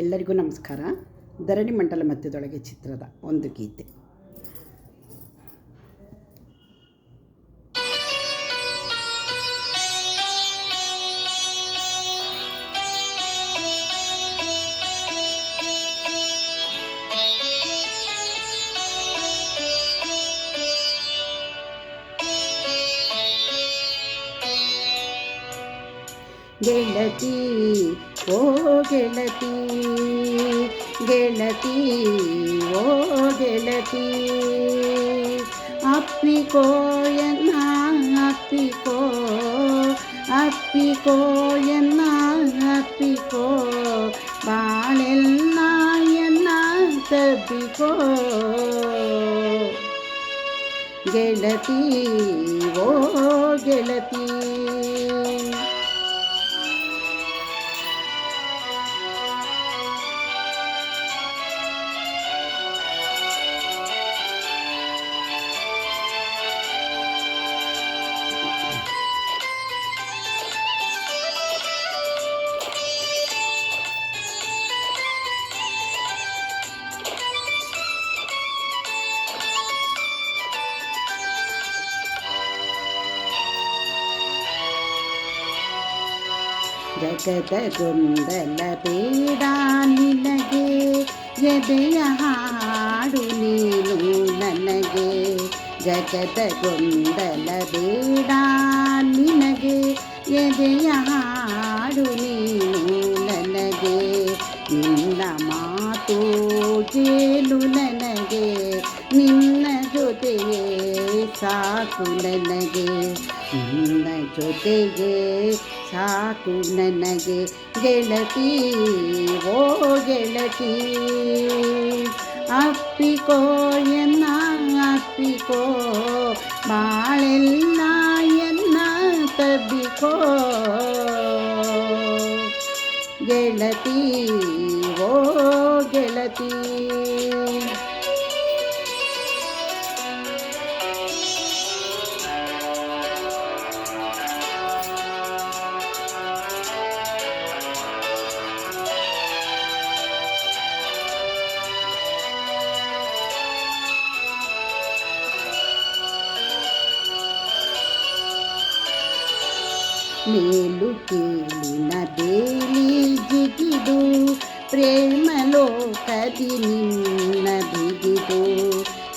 ಎಲ್ಲರಿಗೂ ನಮಸ್ಕಾರ. ಧರಣಿ ಮಂಡಲ ಮಧ್ಯದೊಳಗೆ ಚಿತ್ರದ ಒಂದು ಗೀತೆ. ಗೆಳತಿ ಓ ಗೆಳತಿ ಗೆಳತಿ ಓ ಗೆಳತಿ ಅಪ್ಪಿಕೋ ಎನ್ನ ಅಪ್ಪಿಕೋ ಅಪ್ಪಿಕೋ ಎನ್ನ ಅಪ್ಪಿಕೋ ಬಾಳೆಲ್ಲ ಎನ್ನ ತಬ್ಬಿಕೋ ಗೆಳತಿ ಓ ಗೆಳತಿ ಬೇಡ ನಿನಗೆ ಎದೆಯ ಹಾಡು ನೀನು ನನಗೆ. ಬೇಡ ನಿನಗೆ ಎದೆಯ ಹಾಡು ನೀನು ನನಗೆ. ನಿನ್ನ ಮಾತು ಕೇಳು ನನಗೆ, ನಿನ್ನ ಜೊತೆಯೇ ಸಾಕು ನನಗೆ. ನಿನ್ನ ಜೊತೆಗೆ ಸಾಕು ನನಗೆ ಗೆಳತಿ, ಓ ಗೆಳತಿ. ಅಪ್ಪಿಕೋ, ಎನ್ನ ಅಪ್ಪಿಕೋ, ಬಾಳೆಲ್ಲ ಎನ್ನ ತಬ್ಬಿಕೋ. ಗೆಳತಿ, ಓ ಗೆಳತಿ. ಮೇಲು ಕೀಳಿನ ಬೇಲಿ ಜಿಗಿದು ಪ್ರೇಮ ಲೋಕದಿ ನಿನ್ನ ಬಿಗಿದು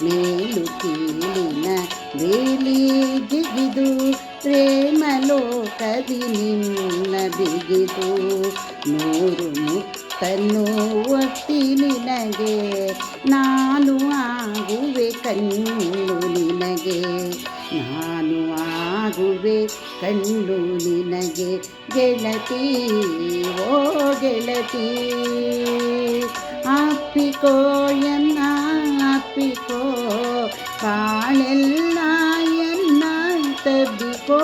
ಮೇಲು ಕೀಳಿನ ಬೇಲಿ ಜಿಗಿದು ಪ್ರೇಮ ಲೋಕದಿ ನಿನ್ನ ಬಿಗಿದು ನೂರು ಮುತ್ತನ್ನು ಒತ್ತಿ ನಿನಗೆ ನಾನು ಆಗುವೆ ಕಣ್ಣು ನಿನಗೆ ನಾನು ಆಗುವೆ ಕಣ್ಣು ನಿನಗೆ ಗೆಳತಿ, ಓ ಗೆಳತಿ. ಅಪ್ಪಿಕೋ ಎನ್ನ ಅಪ್ಪಿಕೋ ಕಾಳೆಲ್ಲ ಎನ್ನ ತಬ್ಬಿಕೋ.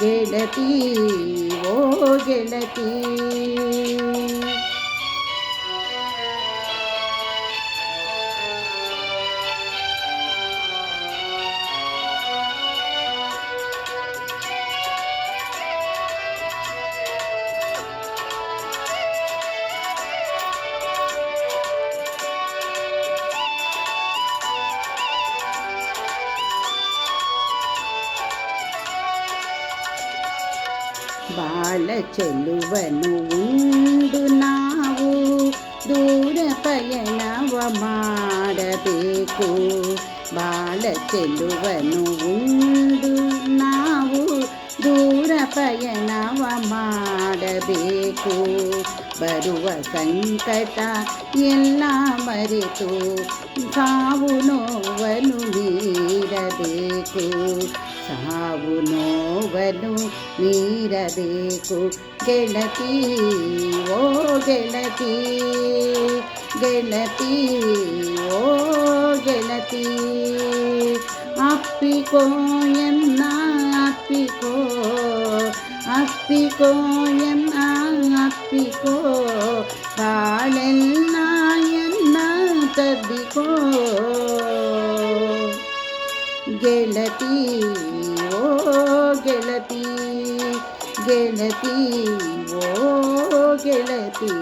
ಗೆಳತಿ, ಓ ಗೆಳತಿ. ಬಾಳ ಚೆಲುವನು ಉಂಡು ನಾವು, ದೂರ ಪಯಣವ ಮಾಡಬೇಕು. ಬಾಳ ಚೆಲ್ಲುವನು ಉಂಡು ನಾವು, ದೂರ ಪಯಣವ ಮಾಡಬೇಕು. ಬರುವ ಸಂಕಟ ಎಲ್ಲ ಮರೆತು, ಸಾವು ನೋವನು ನೀಡಬೇಕು. ಸಾವು ನೋವನ್ನು ನೀರಬೇಕು ಗೆಳತಿ ಓ ಗೆಳತಿ ಗೆಳತಿ ಓ ಗೆಳತಿ ಅಪ್ಪಿಕೋ ಎನ್ನ ಅಪ್ಪಿಕೋ ಅಪ್ಪಿಕೋ ಎನ್ನ ಅಪ್ಪಿಕೋ ಕಾಳೆಲ್ಲ ಎನ್ನ ತಬ್ಬಿಕೋ ಗೆಳತಿ ಓ ಗೆಳತಿ ಗೆಳತಿ ಓ ಗೆಳತಿ